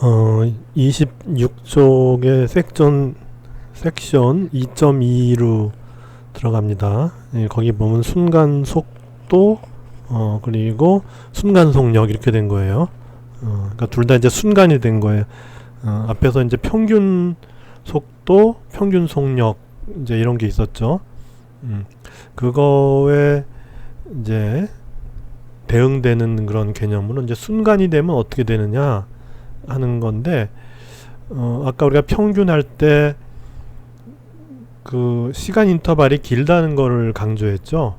어, 26쪽의 섹션 섹션 2.2로 들어갑니다. 예, 거기 보면 순간 속도 어 그리고 순간 속력 이렇게 된 거예요. 어, 그러니까 둘 다 이제 순간이 된 거예요. 어, 앞에서 이제 평균 속도, 평균 속력 이제 이런 게 있었죠. 음, 그거에 이제 대응되는 그런 개념으로 이제 순간이 되면 어떻게 되느냐 하는 건데 어, 아까 우리가 평균할 때 그 시간 인터벌이 길다는 거를 강조했죠.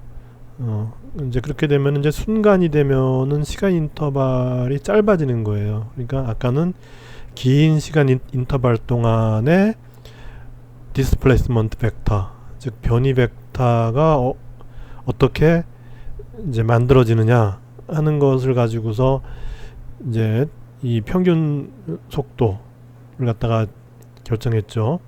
어, 이제 그렇게 되면 이제 순간이 되면은 시간 인터벌이 짧아지는 거예요. 그러니까 아까는 긴 시간 인, 인터벌 동안에 디스플레이스먼트 벡터, 즉 변이 벡터가 어, 어떻게 이제 만들어지느냐 하는 것을 가지고서 이제 이 평균 속도를 갖다가 결정했죠.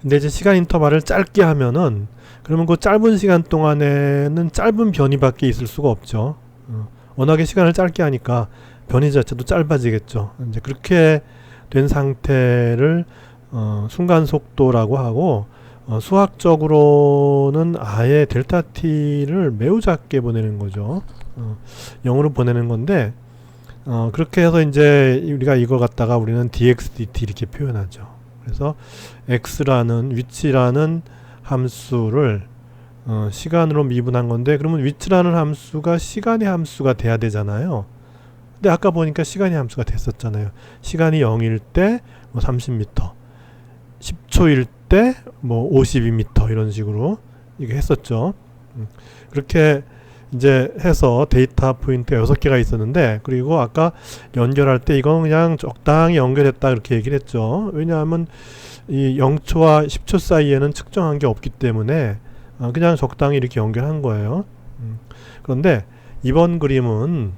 근데 이제 시간 인터벌을 짧게 하면은 그러면 그 짧은 시간 동안에는 짧은 변이밖에 있을 수가 없죠. 어, 워낙에 시간을 짧게 하니까 변이 자체도 짧아지겠죠. 이제 그렇게 된 상태를 어, 순간 속도라고 하고 어, 수학적으로는 아예 델타 t를 매우 작게 보내는 거죠. 어, 0으로 보내는 건데 어, 그렇게 해서 이제 우리가 이걸 갖다가 우리는 dx dt 이렇게 표현하죠. 그래서 x라는 위치라는 함수를 어, 시간으로 미분한 건데 그러면 위치라는 함수가 시간의 함수가 돼야 되잖아요. 근데 아까 보니까 시간의 함수가 됐었잖아요. 시간이 0일 때 뭐 30m, 10초일 때 뭐 52m 이런 식으로 이게 했었죠. 음, 그렇게 이제 해서 데이터 포인트가 6개가 있었는데 그리고 아까 연결할 때 이건 그냥 적당히 연결했다 이렇게 얘기를 했죠. 왜냐하면 이 0초와 10초 사이에는 측정한 게 없기 때문에 어, 그냥 적당히 이렇게 연결한 거예요. 음, 그런데 이번 그림은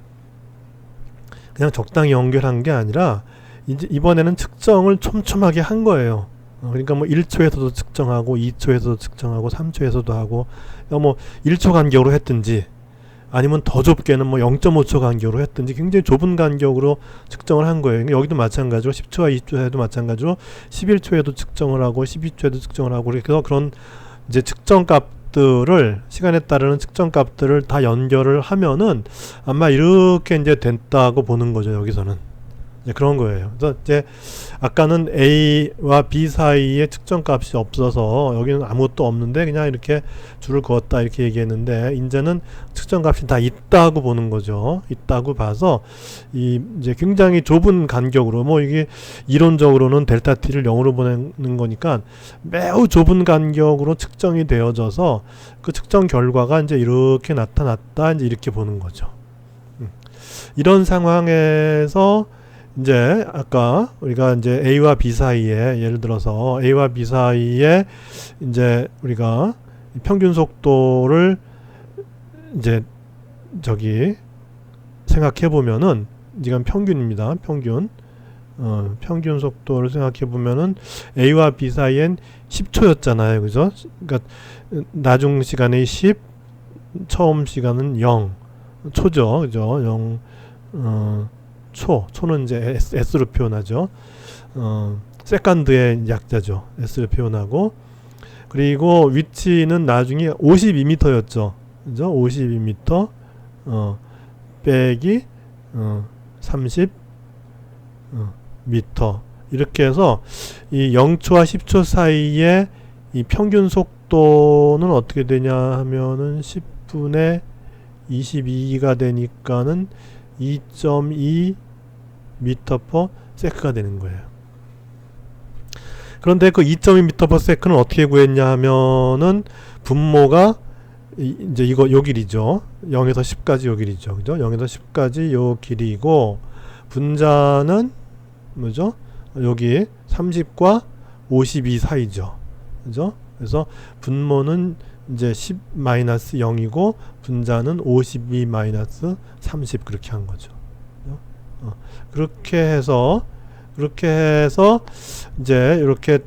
그냥 적당히 연결한 게 아니라 이제 이번에는 측정을 촘촘하게 한 거예요. 어, 그러니까 뭐 1초에서도 측정하고 2초에서도 측정하고 3초에서도 하고 뭐 1초 간격으로 했든지 아니면 더 좁게는 뭐 0.5초 간격으로 했든지 굉장히 좁은 간격으로 측정을 한 거예요. 그러니까 여기도 마찬가지로 10초와 2초에도 마찬가지로 11초에도 측정을 하고 12초에도 측정을 하고 그래서 그런 이제 측정 값들을 시간에 따르는 측정 값들을 다 연결을 하면은 아마 이렇게 이제 됐다고 보는 거죠. 여기서는. 그런 거예요. 그래서 이제 아까는 A와 B 사이에 측정값이 없어서 여기는 아무것도 없는데 그냥 이렇게 줄을 그었다 이렇게 얘기했는데 이제는 측정값이 다 있다고 보는 거죠. 있다고 봐서 이 이제 굉장히 좁은 간격으로 뭐 이게 이론적으로는 델타 t를 0으로 보내는 거니까 매우 좁은 간격으로 측정이 되어져서 그 측정 결과가 이제 이렇게 나타났다 이제 이렇게 보는 거죠. 음. 이런 상황에서 이제 아까 우리가 이제 A와 B 사이에 예를 들어서 A와 B 사이에 이제 우리가 평균 속도를 이제 저기 생각해 보면은 지금 평균입니다. 평균. 어, 평균 속도를 생각해 보면은 A와 B 사이엔 10초였잖아요. 그죠? 그러니까 나중 시간의 10, 처음 시간은 0. 초죠. 그죠? 0 어 초, 초는 이제 S, S로 표현하죠. 어, 세컨드의 약자죠. S로 표현하고 그리고 위치는 나중에 52m였죠. 그죠? 52m 어, 빼기 어, 30 어, 미터 이렇게 해서 이 0초와 10초 사이에 이 평균 속도는 어떻게 되냐 하면은 10분의 22가 되니까는 2.2 미터 퍼 세크가 되는 거예요. 그런데 그 2.2 미터 퍼 세크는 어떻게 구했냐 하면은 분모가 이, 이제 이거 요 길이죠. 0에서 10까지 요 길이죠. 그죠? 0에서 10까지 요 길이고 분자는 뭐죠? 여기 30과 52 사이죠. 그죠? 그래서 분모는 이제 10 마이너스 0이고 분자는 52 마이너스 30 그렇게 한 거죠. 어, 그렇게 해서 그렇게 해서 이제 이렇게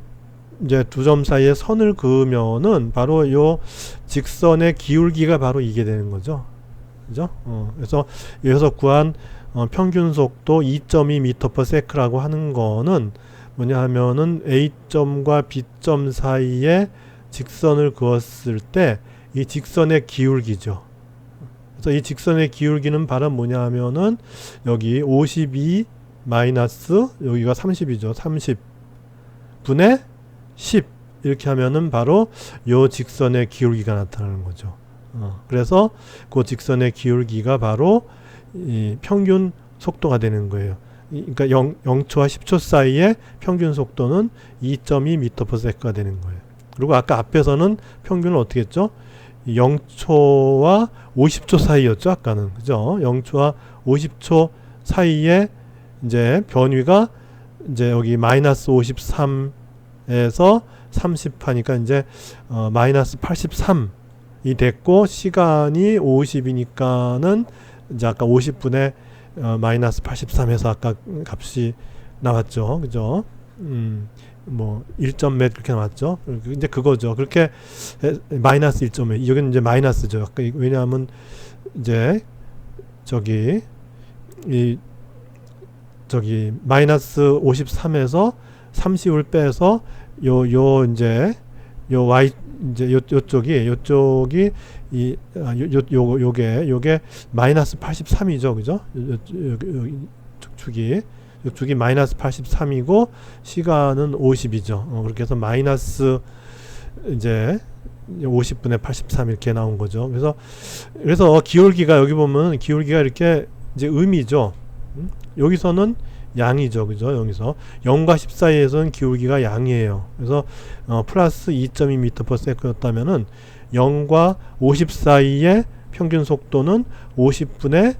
이제 두 점 사이에 선을 그으면은 바로 요 직선의 기울기가 바로 이게 되는 거죠. 그죠? 어, 그래서 여기서 구한 어, 평균 속도 2.2m/s라고 하는 거는 뭐냐 하면은 A점과 B점 사이에 직선을 그었을 때 이 직선의 기울기죠. 그래서 이 직선의 기울기는 바로 뭐냐 하면은 여기 52 마이너스 여기가 30이죠. 30 분의 10 이렇게 하면은 바로 요 직선의 기울기가 나타나는 거죠. 어, 그래서 그 직선의 기울기가 바로 이 평균 속도가 되는 거예요. 이- 그러니까 0, 0초와 10초 사이의 평균 속도는 2.2m/s가 되는 거예요. 그리고 아까 앞에서는 평균을 어떻게 했죠? 0초와 50초 사이였죠. 아까는 그죠? 0초와 50초 사이에 이제 변위가 이제 여기 마이너스 53에서 30 하니까 이제 어, 마이너스 83이 됐고 시간이 50이니까는 이제 아까 50분에 어, 마이너스 83에서 아까 값이 나왔죠. 그죠? 음, 뭐 1.몇 그렇게 나왔죠. 이제 그거죠. 그렇게 에, 마이너스 1.몇 여기는 이제 마이너스죠. 이- 왜냐하면 이제 저기 이 저기 마이너스 53에서 30을 빼서 요 요 이제 요 y 이제 요 요쪽이 요쪽이 이 아, 요, 요, 요 요게 요게 마이너스 83이죠. 그죠? 요, 요, 요, 요, 축이 축이 마이너스 83이고 시간은 50이죠. 어, 그렇게 해서 마이너스 이제 50분의 83 이렇게 나온 거죠. 그래서 그래서 기울기가 여기 보면 기울기가 이렇게 이제 음이죠. 음? 여기서는 양이죠. 그죠? 여기서 0과 10 사이에서는 기울기가 양이에요. 그래서 어, 플러스 2.2m/s였다면은 0과 50 사이의 평균 속도는 50분의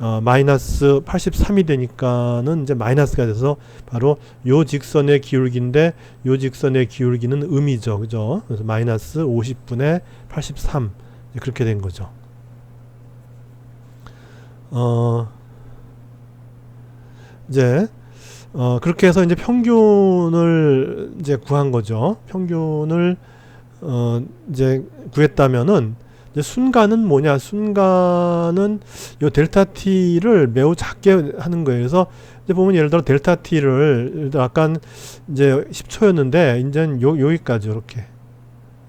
어, 마이너스 83이 되니까는 이제 마이너스가 돼서 바로 요 직선의 기울기인데 요 직선의 기울기는 음이죠. 그죠? 그래서 마이너스 50분의 83 이제 그렇게 된 거죠. 어 이제 어 그렇게 해서 이제 평균을 이제 구한 거죠. 평균을 어 이제 구했다면은 순간은 뭐냐? 순간은 요 델타 t를 매우 작게 하는 거예요. 그래서 이제 보면 예를 들어 델타 t를 아까 이제 10초였는데 이제는 요 여기까지 이렇게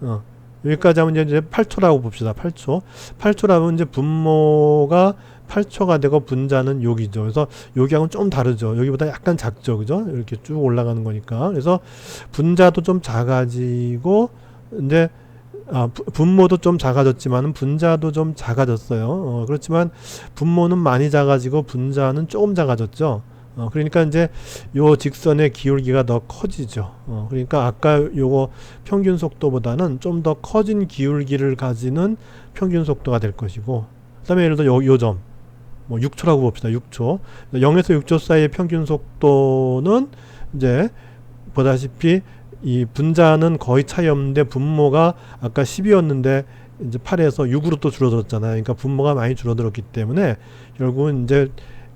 어 여기까지 하면 이제 8초라고 봅시다. 8초. 8초라면 이제 분모가 8초가 되고 분자는 여기죠. 그래서 여기하고는 좀 다르죠. 여기보다 약간 작죠. 그죠? 이렇게 쭉 올라가는 거니까. 그래서 분자도 좀 작아지고 이제 아, 부- 분모도 좀 작아졌지만 분자도 좀 작아졌어요. 어, 그렇지만 분모는 많이 작아지고 분자는 조금 작아졌죠. 어, 그러니까 이제 요 직선의 기울기가 더 커지죠. 어, 그러니까 아까 요거 평균 속도보다는 좀 더 커진 기울기를 가지는 평균 속도가 될 것이고, 그 다음에 예를 들어 요, 요 점, 뭐 6초라고 봅시다. 6초. 0에서 6초 사이의 평균 속도는 이제 보다시피 이 분자는 거의 차이 없는데 분모가 아까 10이었는데 이제 8에서 6으로 또 줄어들었잖아요. 그러니까 분모가 많이 줄어들었기 때문에 결국은 이제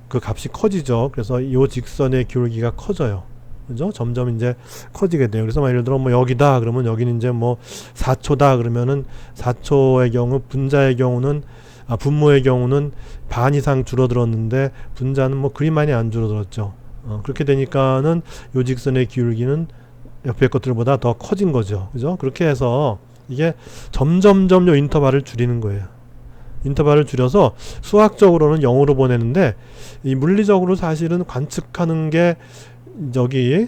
그 값이 커지죠. 그래서 이 직선의 기울기가 커져요. 그죠? 점점 이제 커지게 돼요. 그래서 막 예를 들어 뭐 여기다 그러면 여기는 이제 뭐 4초다 그러면은 4초의 경우 분자의 경우는 아 분모의 경우는 반 이상 줄어들었는데 분자는 뭐 그리 많이 안 줄어들었죠. 어, 그렇게 되니까는 요 직선의 기울기는 옆에 것들보다 더 커진 거죠. 그죠? 그렇게 해서 이게 점점점 요 인터벌을 줄이는 거예요. 인터벌을 줄여서 수학적으로는 0으로 보내는데 이 물리적으로 사실은 관측하는 게 저기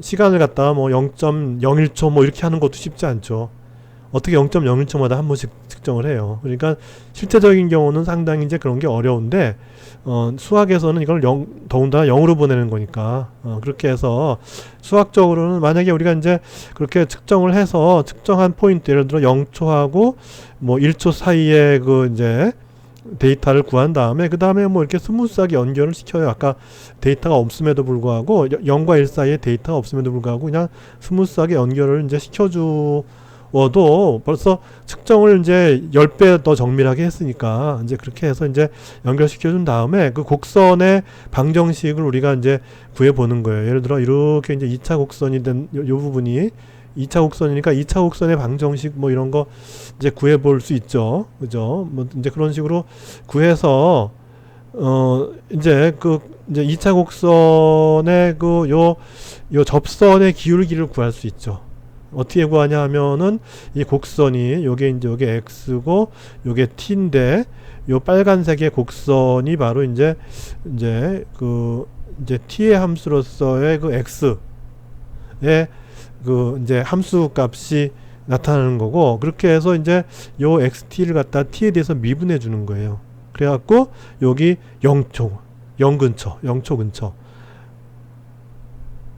시간을 갖다가 뭐 0.01초 뭐 이렇게 하는 것도 쉽지 않죠. 어떻게 0.01초마다 한 번씩 측정을 해요. 그러니까 실제적인 경우는 상당히 이제 그런 게 어려운데 어, 수학에서는 이걸 0, 더군다나 0으로 보내는 거니까 어, 그렇게 해서 수학적으로는 만약에 우리가 이제 그렇게 측정을 해서 측정한 포인트 예를 들어 0초하고 뭐 1초 사이에 그 이제 데이터를 구한 다음에 그 다음에 뭐 이렇게 스무스하게 연결을 시켜요. 아까 데이터가 없음에도 불구하고 0과 1 사이에 데이터가 없음에도 불구하고 그냥 스무스하게 연결을 이제 시켜주 어도 벌써 측정을 이제 10배 더 정밀하게 했으니까 이제 그렇게 해서 이제 연결시켜 준 다음에 그 곡선의 방정식을 우리가 이제 구해 보는 거예요. 예를 들어 이렇게 이제 2차 곡선이 된 요 부분이 2차 곡선이니까 2차 곡선의 방정식 뭐 이런 거 이제 구해 볼 수 있죠. 그죠? 뭐 이제 그런 식으로 구해서 어 이제 그 이제 2차 곡선의 그 요 요 접선의 기울기를 구할 수 있죠. 어떻게 구하냐 하면은 이 곡선이 요게 이제 요게 x고 요게 t인데 요 빨간색의 곡선이 바로 이제 이제 그 이제 t의 함수로서의 그 x의 그 이제 함수 값이 나타나는 거고 그렇게 해서 이제 요 xt를 갖다 t에 대해서 미분해 주는 거예요. 그래갖고 여기 0초 0 근처 0초 근처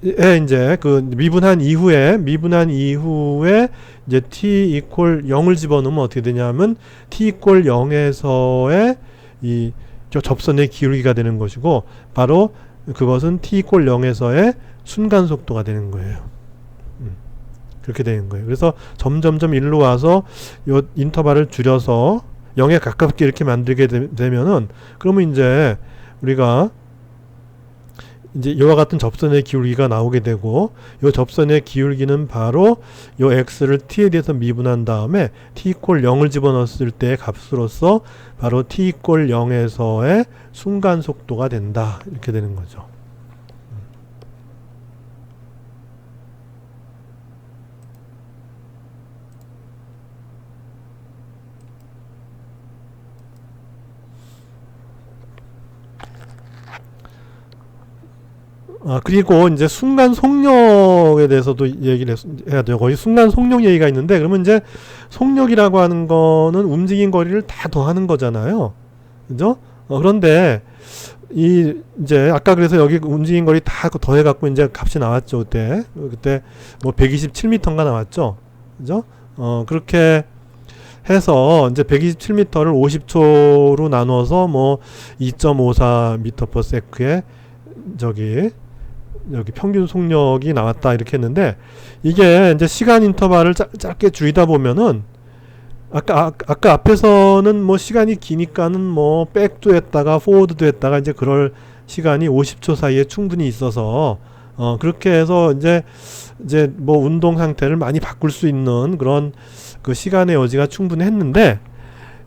에 이제 그 미분한 이후에 미분한 이후에 이제 t 이퀄 0을 집어넣으면 어떻게 되냐면 t 이퀄 0에서의 이저 접선의 기울기가 되는 것이고 바로 그것은 t 이퀄 0에서의 순간 속도가 되는 거예요. 음, 그렇게 되는 거예요. 그래서 점점점 일로 와서 요 인터벌을 줄여서 0에 가깝게 이렇게 만들게 되, 되면은 그러면 이제 우리가 이제 이와 같은 접선의 기울기가 나오게 되고 이 접선의 기울기는 바로 이 x를 t에 대해서 미분한 다음에 t 이퀄 0을 집어넣었을 때의 값으로서 바로 t 이퀄 0에서의 순간 속도가 된다 이렇게 되는 거죠. 아 그리고 이제 순간 속력에 대해서도 얘기를 했, 해야 돼요. 거의 순간 속력 얘기가 있는데 그러면 이제 속력이라고 하는 거는 움직인 거리를 다 더하는 거잖아요. 그죠? 어, 그런데 이 이제 아까 그래서 여기 움직인 거리 다 더해 갖고 이제 값이 나왔죠 그때 그때 뭐 127m인가 나왔죠 그죠 어 그렇게 해서 이제 127m를 50초로 나눠서 뭐 2.54m/s에 저기 여기 평균 속력이 나왔다 이렇게 했는데 이게 이제 시간 인터벌을 짧, 짧게 줄이다 보면은 아까 아, 아까 앞에서는 뭐 시간이 기니까는 뭐 백도 했다가 포워드도 했다가 이제 그럴 시간이 50초 사이에 충분히 있어서 어 그렇게 해서 이제 이제 뭐 운동 상태를 많이 바꿀 수 있는 그런 그 시간의 여지가 충분했는데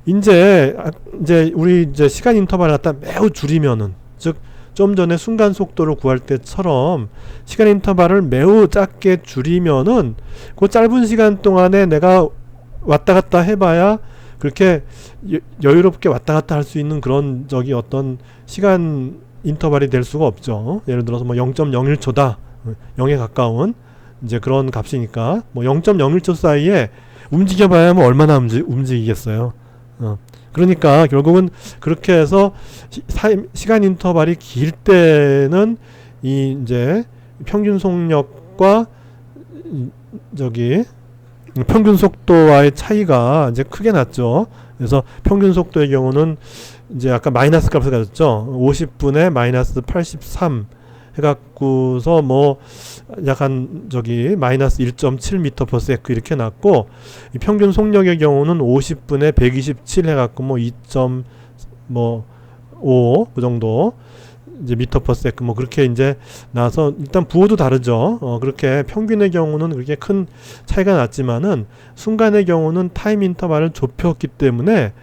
이제 아, 이제 우리 이제 시간 인터벌을 갖다 매우 줄이면은 즉 좀 전에 순간 속도를 구할 때처럼 시간 인터벌을 매우 작게 줄이면은 그 짧은 시간 동안에 내가 왔다 갔다 해봐야 그렇게 여유롭게 왔다 갔다 할 수 있는 그런 저기 어떤 시간 인터벌이 될 수가 없죠. 예를 들어서 뭐 0.01초다. 0에 가까운 이제 그런 값이니까 뭐 0.01초 사이에 움직여봐야 뭐 얼마나 움직, 움직이겠어요. 어. 그러니까 결국은 그렇게 해서 시, 간 인터벌이 길 때는 이 이제 평균 속력과 저기 평균 속도와의 차이가 이제 크게 났죠. 그래서 평균 속도의 경우는 이제 아까 마이너스 값을 가졌죠. 50분에 마이너스 83 해갖고서 뭐 약간 저기 마이너스 1.7m/s 이렇게 났고 평균 속력의 경우는 50분에 127 해갖고 뭐 2.뭐5그 정도 이제 미터 퍼 세크 뭐 그렇게 이제 나서 일단 부호도 다르죠. 어 그렇게 평균의 경우는 그렇게 큰 차이가 났지만은 순간의 경우는 타임 인터벌을 좁혔기 때문에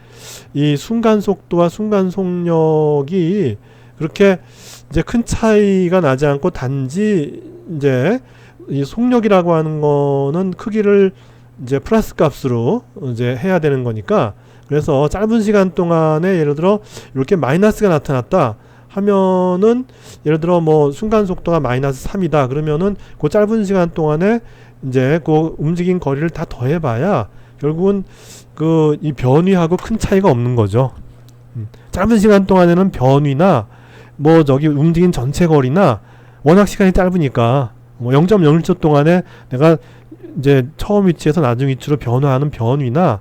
이 순간 속도와 순간 속력이 그렇게 이제 큰 차이가 나지 않고 단지 이제 이 속력이라고 하는 거는 크기를 이제 플러스 값으로 이제 해야 되는 거니까 그래서 짧은 시간 동안에 예를 들어 이렇게 마이너스가 나타났다. 하면은 예를 들어 뭐 순간 속도가 마이너스 3이다 그러면은 그 짧은 시간 동안에 이제 그 움직인 거리를 다 더해봐야 결국은 그 이 변위하고 큰 차이가 없는 거죠. 음. 짧은 시간 동안에는 변위나 뭐 저기 움직인 전체 거리나 워낙 시간이 짧으니까 뭐 0.01초 동안에 내가 이제 처음 위치에서 나중 위치로 변화하는 변위나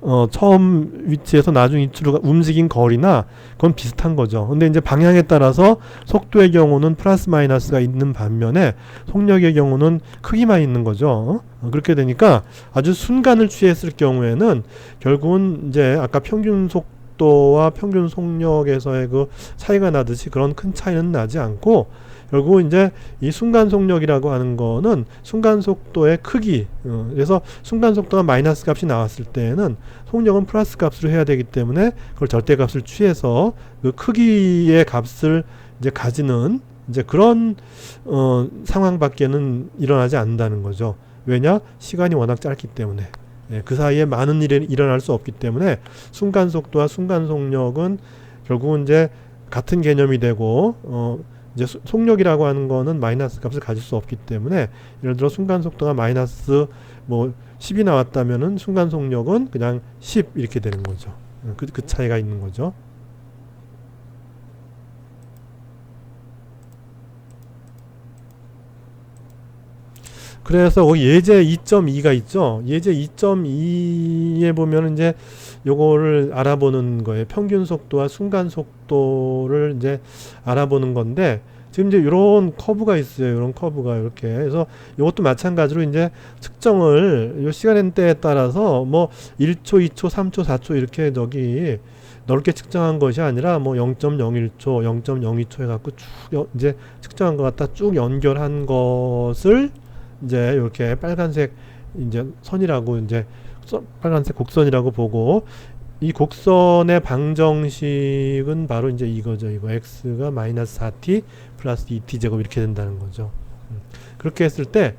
어, 처음 위치에서 나중 위치로 움직인 거리나 그건 비슷한 거죠. 근데 이제 방향에 따라서 속도의 경우는 플러스 마이너스가 있는 반면에 속력의 경우는 크기만 있는 거죠. 어, 그렇게 되니까 아주 순간을 취했을 경우에는 결국은 이제 아까 평균 속 속도와 평균 속력에서의 그 차이가 나듯이 그런 큰 차이는 나지 않고 결국 이제 이 순간 속력이라고 하는 거는 순간 속도의 크기 어, 그래서 순간 속도가 마이너스 값이 나왔을 때는 속력은 플러스 값으로 해야 되기 때문에 그걸 절대 값을 취해서 그 크기의 값을 이제 가지는 이제 그런 어, 상황밖에는 일어나지 않는다는 거죠. 왜냐 시간이 워낙 짧기 때문에 예, 그 사이에 많은 일이 일어날 수 없기 때문에 순간 속도와 순간 속력은 결국은 이제 같은 개념이 되고 어, 이제 수- 속력이라고 하는 거는 마이너스 값을 가질 수 없기 때문에 예를 들어 순간 속도가 마이너스 뭐 10이 나왔다면은 순간 속력은 그냥 10 이렇게 되는 거죠. 어, 그, 그 차이가 있는 거죠. 그래서 예제 2.2가 있죠. 예제 2.2에 보면 이제 요거를 알아보는 거예요. 평균 속도와 순간 속도를 이제 알아보는 건데 지금 이제 이런 커브가 있어요. 이런 커브가 이렇게. 그래서 이것도 마찬가지로 이제 측정을 요 시간대에 따라서 뭐 1초, 2초, 3초, 4초 이렇게 저기 넓게 측정한 것이 아니라 뭐 0.01초, 0.02초 해갖고 쭉 여- 이제 측정한 것 갖다 쭉 연결한 것을 이제 이렇게 빨간색 이제 선이라고 이제 서- 빨간색 곡선이라고 보고 이 곡선의 방정식은 바로 이제 이거죠. 이거 x가 마이너스 4t 플러스 2t 제곱 이렇게 된다는 거죠. 음. 그렇게 했을 때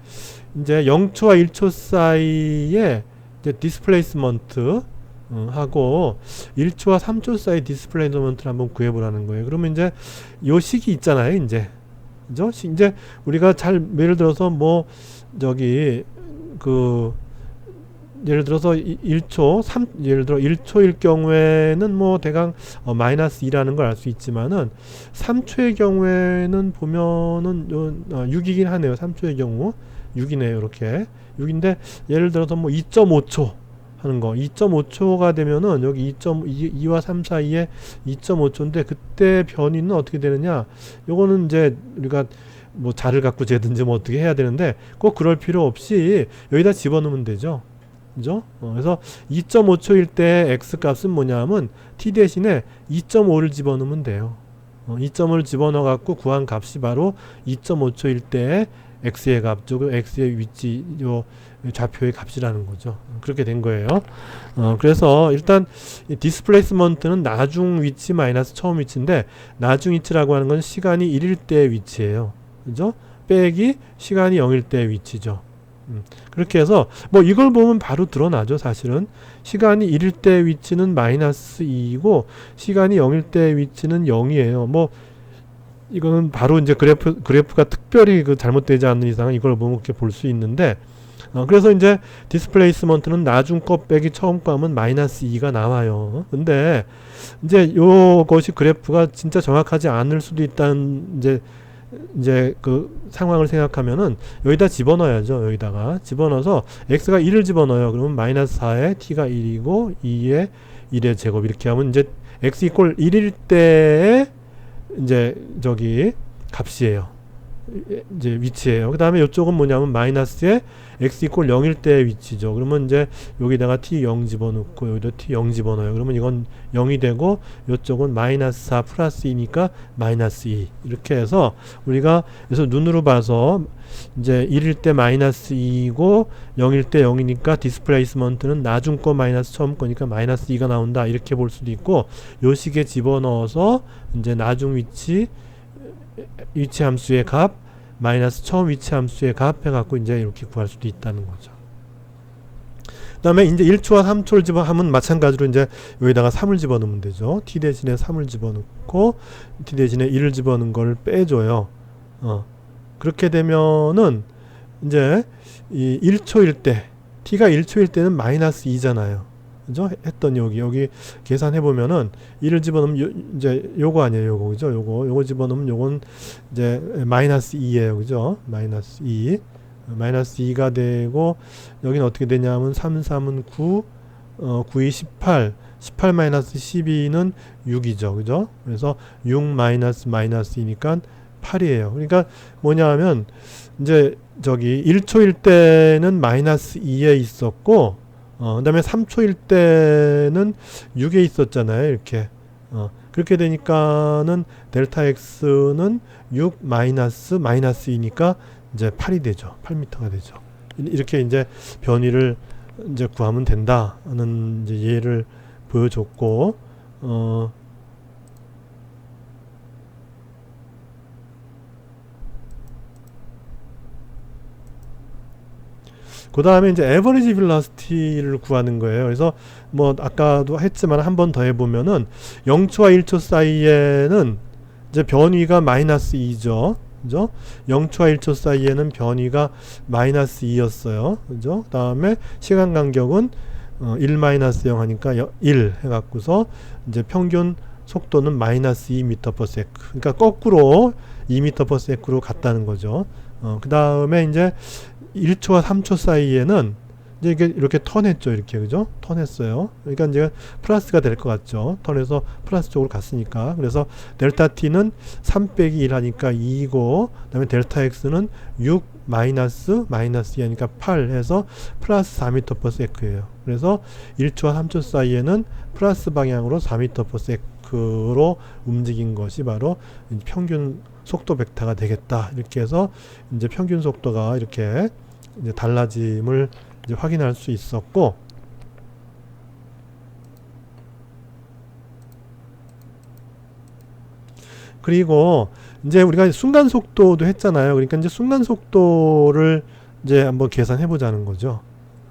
이제 0초와 1초 사이에 이제 디스플레이스먼트 어, 하고 1초와 3초 사이 디스플레이스먼트를 한번 구해보라는 거예요. 그러면 이제 요 식이 있잖아요. 이제 그죠? 시- 이제 우리가 잘 예를 들어서 뭐 저기 그 예를 들어서 이- 1초 3 예를 들어 1초일 경우에는 뭐 대강 어, 마이너스 2라는 걸 알 수 있지만은 3초의 경우에는 보면은 요, 어, 6이긴 하네요. 3초의 경우 6이네요. 이렇게 6인데 예를 들어서 뭐 2.5초 하는 거 2.5초가 되면은 여기 2.2와 3 사이에 2.5초인데 그때 변이는 어떻게 되느냐 요거는 이제 우리가 뭐 자를 갖고 재든지 뭐 어떻게 해야 되는데 꼭 그럴 필요 없이 여기다 집어넣으면 되죠. 그죠? 어, 그래서 2.5초일 때 x 값은 뭐냐면 t 대신에 2.5를 집어넣으면 돼요. 어, 2.5를 집어넣어 갖고 구한 값이 바로 2.5초일 때 x의 값, 즉 x의 위치 요 좌표의 값이라는 거죠. 어, 그렇게 된 거예요. 어, 그래서 일단 이 디스플레이스먼트는 나중 위치 마이너스 처음 위치인데 나중 위치라고 하는 건 시간이 1일 때의 위치예요. 그죠? 빼기 시간이 0일 때의 위치죠. 음, 그렇게 해서 뭐 이걸 보면 바로 드러나죠 사실은. 시간이 1일 때 위치는 마이너스 2이고 시간이 0일 때 위치는 0이에요. 뭐 이거는 바로 이제 그래프 그래프가 특별히 그 잘못되지 않는 이상은 이걸 보면 이렇게 볼 수 있는데 어, 그래서 이제 디스플레이스먼트는 나중 거 빼기 처음 거 하면 마이너스 2가 나와요. 근데 이제 요것이 그래프가 진짜 정확하지 않을 수도 있다는 이제 이제 그 상황을 생각하면은 여기다 집어넣어야죠. 여기다가 집어넣어서 x가 1을 집어넣어요. 그러면 마이너스 4에 t가 1이고 2에 1의 제곱 이렇게 하면 이제 x 이꼴 1일 때에 이제 저기 값이에요. 이제 위치예요. 그 다음에 이쪽은 뭐냐면 마이너스에 x 이꼴 0일 때의 위치죠. 그러면 이제 여기다가 t 0 집어넣고 여기다 t 0 집어넣어요. 그러면 이건 0이 되고 이쪽은 마이너스 4 플러스 2니까 마이너스 2 이렇게 해서 우리가 그래서 눈으로 봐서 이제 1일 때 마이너스 2이고 0일 때 0이니까 디스플레이스먼트는 나중 거 마이너스 처음 거니까 마이너스 2가 나온다 이렇게 볼 수도 있고 요 식에 집어넣어서 이제 나중 위치 위치 함수의 값 마이너스 처음 위치 함수의 값 해갖고 이제 이렇게 구할 수도 있다는 거죠. 그 다음에 이제 1초와 3초를 집어하면 마찬가지로 이제 여기다가 3을 집어넣으면 되죠. t 대신에 3을 집어넣고 t 대신에 1을 집어넣은 걸 빼줘요. 어. 그렇게 되면은 이제 이 1초일 때 t가 1초일 때는 마이너스 2잖아요. 그죠? 했던 여기 여기 계산해 보면은 1을 집어넣으면 요, 이제 요거 아니에요. 요거 그죠? 요거 요거 집어넣으면 요건 이제 마이너스 2예요. 그죠? 마이너스 2 마이너스 2가 되고 여기는 어떻게 되냐면 3, 3은 9 어, 9이 18 18 마이너스 12는 6이죠. 그죠? 그래서 6 마이너스 마이너스 2니까 8이에요. 그러니까 뭐냐 하면 이제 저기 1초일 때는 마이너스 2에 있었고 어, 그 다음에 3초일 때는 6에 있었잖아요. 이렇게. 어, 그렇게 되니까는 델타 x는 6 마이너스 마이너스 2니까 이제 8이 되죠. 8m가 되죠. 이- 이렇게 이제 변이를 이제 구하면 된다는 이제 예를 보여줬고 어 그 다음에 이제 에버리지 빌라시티를 구하는 거예요. 그래서 뭐 아까도 했지만 한 번 더 해보면은 0초와 1초 사이에는 이제 변위가 마이너스 2죠. 그죠? 0초와 1초 사이에는 변위가 마이너스 2였어요. 그죠? 그 다음에 시간 간격은 어, 1 마이너스 0 하니까 여- 1 해갖고서 이제 평균 속도는 마이너스 2m/s. 그러니까 거꾸로 2m/s로 갔다는 거죠. 어, 그 다음에 이제 1초와 3초 사이에는 이제 이게 이렇게 턴했죠. 이렇게 그죠? 턴했어요. 그러니까 이제 플러스가 될 것 같죠. 턴해서 플러스 쪽으로 갔으니까. 그래서 델타 t는 3 빼기 1 하니까 2고 그다음에 델타 x는 6 마이너스 마이너스 2 하니까 8 해서 플러스 4m/s예요. 그래서 1초와 3초 사이에는 플러스 방향으로 4m/s로 움직인 것이 바로 평균 속도 벡터가 되겠다. 이렇게 해서 이제 평균 속도가 이렇게 이제 달라짐을 이제 확인할 수 있었고 그리고 이제 우리가 순간 속도도 했잖아요. 그러니까 이제 순간 속도를 이제 한번 계산해 보자는 거죠.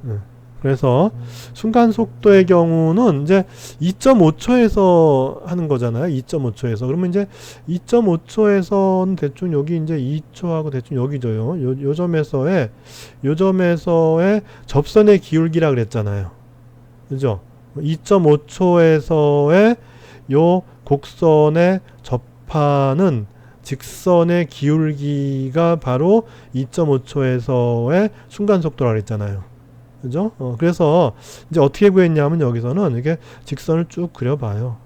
예. 그래서 순간 속도의 경우는 이제 2.5초에서 하는 거잖아요. 2.5초에서. 그러면 이제 2.5초에서는 대충 여기 이제 2초하고 대충 여기죠. 요, 요 점에서의 요 점에서의 접선의 기울기라 그랬잖아요. 그죠? 2.5초에서의 요 곡선의 접하는 직선의 기울기가 바로 2.5초에서의 순간 속도라 그랬잖아요. 그죠? 어, 그래서 이제 어떻게 구했냐면 여기서는 이렇게 직선을 쭉 그려봐요.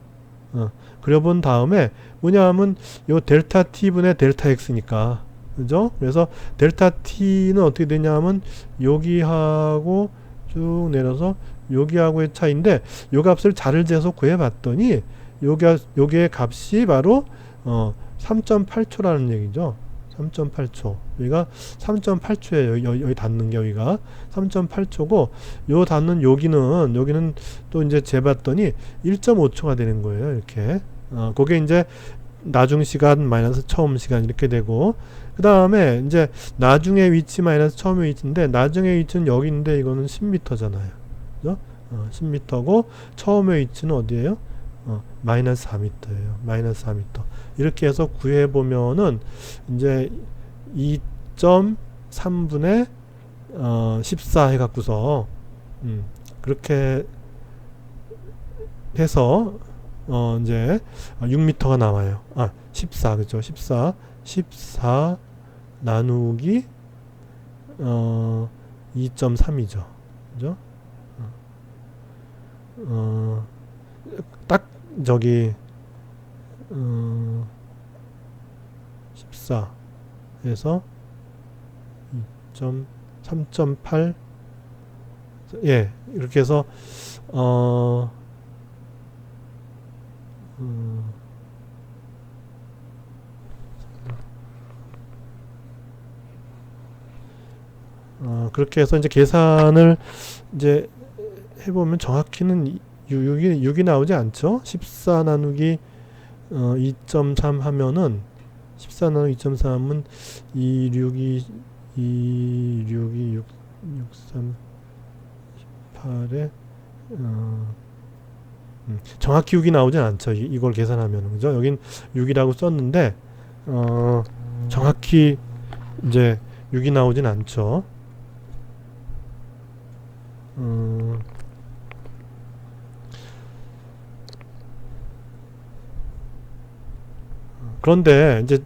어, 그려본 다음에 뭐냐면 요 델타 t분의 델타 x니까 그죠? 그래서 델타 t는 어떻게 되냐면 여기하고 쭉 내려서 여기하고의 차이인데 요 값을 자를 재서 구해봤더니 요기 요게 값이 바로 어 3.8초라는 얘기죠. 3.8초. 여기가 3.8초에 여기, 여기, 닿는 게 여기가 3.8초고 요 닿는 여기는 여기는 또 이제 재봤더니 1.5초가 되는 거예요. 이렇게. 어, 그게 이제 나중 시간 마이너스 처음 시간 이렇게 되고 그 다음에 이제 나중의 위치 마이너스 처음의 위치인데 나중의 위치는 여기 있는데 이거는 10m잖아요. 그죠? 어, 10m고 처음의 위치는 어디예요? 어, 마이너스 4m예요. 마이너스 4m. 이렇게 해서 구해 보면은 이제 2.3분의 어, 14 해갖고서 음, 그렇게 해서 어 이제 6m가 나와요. 아, 14 그죠? 14 14 나누기 어 2.3이죠. 그죠? 어, 딱 저기 어, 14에서 2.3.8 예, 이렇게 해서 어 음, 어, 그렇게 해서 이제 계산을 이제 해보면 정확히는 6이, 6이 나오지 않죠? 14 나누기 어, 2.3 하면은 14 나누기 2.3은 2, 6이 2, 6이 6, 6, 3, 18에 어, 음, 정확히 6이 나오진 않죠. 이, 이걸 계산하면 그죠? 여긴 6이라고 썼는데 어, 정확히 이제 6이 나오진 않죠. 음, 그런데 이제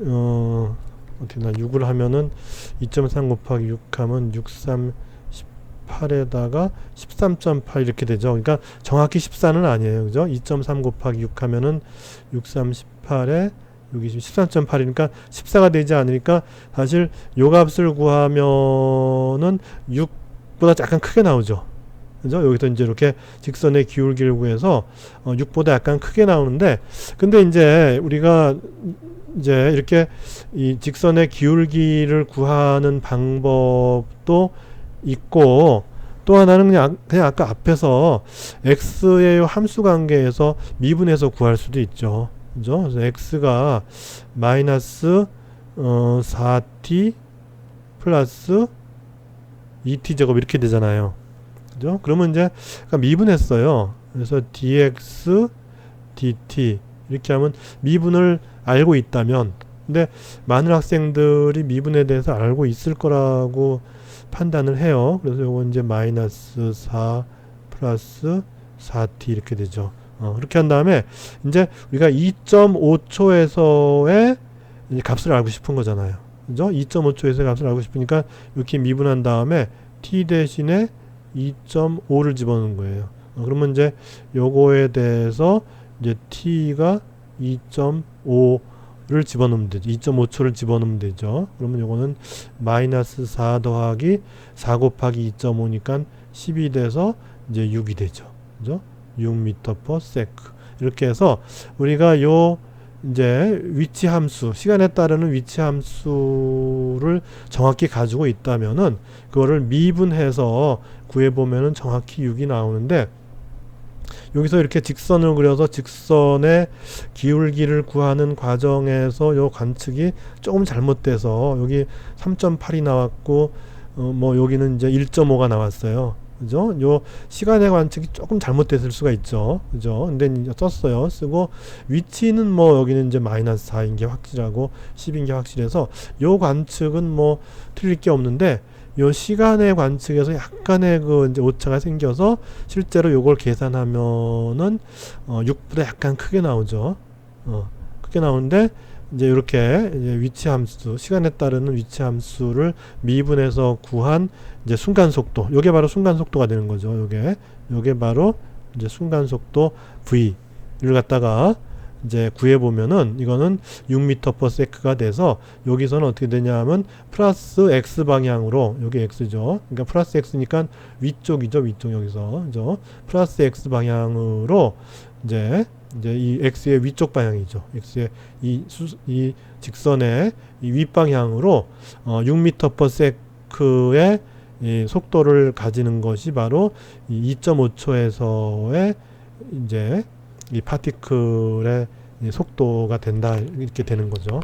어 어떻게 나 6을 하면은 2.3 곱하기 6 하면 6, 3, 18에다가 13.8 이렇게 되죠. 그러니까 정확히 14는 아니에요. 그죠? 2.3 곱하기 6 하면은 6, 3, 18에 6, 20, 13.8이니까 14가 되지 않으니까 사실 요 값을 구하면은 6보다 약간 크게 나오죠. 그죠? 여기서 이제 이렇게 직선의 기울기를 구해서 어, 6보다 약간 크게 나오는데 근데 이제 우리가 이제 이렇게 이 직선의 기울기를 구하는 방법도 있고 또 하나는 그냥, 그냥 아까 앞에서 x의 함수 관계에서 미분해서 구할 수도 있죠. 그죠? 그래서 x가 마이너스 어, 4t 플러스 2t 제곱 이렇게 되잖아요. 그죠? 그러면 이제 미분했어요. 그래서 dx dt 이렇게 하면 미분을 알고 있다면 근데 많은 학생들이 미분에 대해서 알고 있을 거라고 판단을 해요. 그래서 요건 이제 마이너스 4 플러스 4t 이렇게 되죠. 어, 그렇게 한 다음에 이제 우리가 2.5초에서의 값을 알고 싶은 거잖아요. 그죠? 2.5초에서의 값을 알고 싶으니까 이렇게 미분한 다음에 t 대신에 2.5를 집어넣는 거예요. 어, 그러면 이제 요거에 대해서 이제 t가 2.5를 집어넣으면 되죠. 2.5초를 집어넣으면 되죠. 그러면 요거는 마이너스 4 더하기 4 곱하기 2.5니까 10이 돼서 이제 6이 되죠. 그죠? 6m per sec. 이렇게 해서 우리가 요 이제 위치 함수, 시간에 따르는 위치 함수를 정확히 가지고 있다면은 그거를 미분해서 구해 보면은 정확히 6이 나오는데 여기서 이렇게 직선을 그려서 직선의 기울기를 구하는 과정에서 요 관측이 조금 잘못돼서 여기 3.8이 나왔고 어 뭐 여기는 이제 1.5가 나왔어요. 그죠? 요 시간의 관측이 조금 잘못됐을 수가 있죠. 그죠? 근데 이제 썼어요. 쓰고 위치는 뭐 여기는 이제 마이너스 4인 게 확실하고 10인 게 확실해서 요 관측은 뭐 틀릴 게 없는데 요 시간의 관측에서 약간의 그 이제 오차가 생겨서 실제로 요걸 계산하면은 어 6보다 약간 크게 나오죠. 어 크게 나오는데 이제 이렇게 이제 위치 함수 시간에 따르는 위치 함수를 미분해서 구한 이제 순간 속도 요게 바로 순간 속도가 되는 거죠. 요게 요게 바로 이제 순간 속도 v를 갖다가 이제 구해 보면은 이거는 6m per sec가 돼서 여기서는 어떻게 되냐 하면 플러스 x 방향으로 여기 x죠. 그러니까 플러스 x니까 위쪽이죠. 위쪽 여기서. 그죠? 플러스 x 방향으로 이제 이제 이 x의 위쪽 방향이죠. x의 이, 수, 이 직선의 이 윗방향으로 어, 6m per sec의 이 속도를 가지는 것이 바로 이 2.5초에서의 이제 이 파티클의 이 속도가 된다 이렇게 되는 거죠.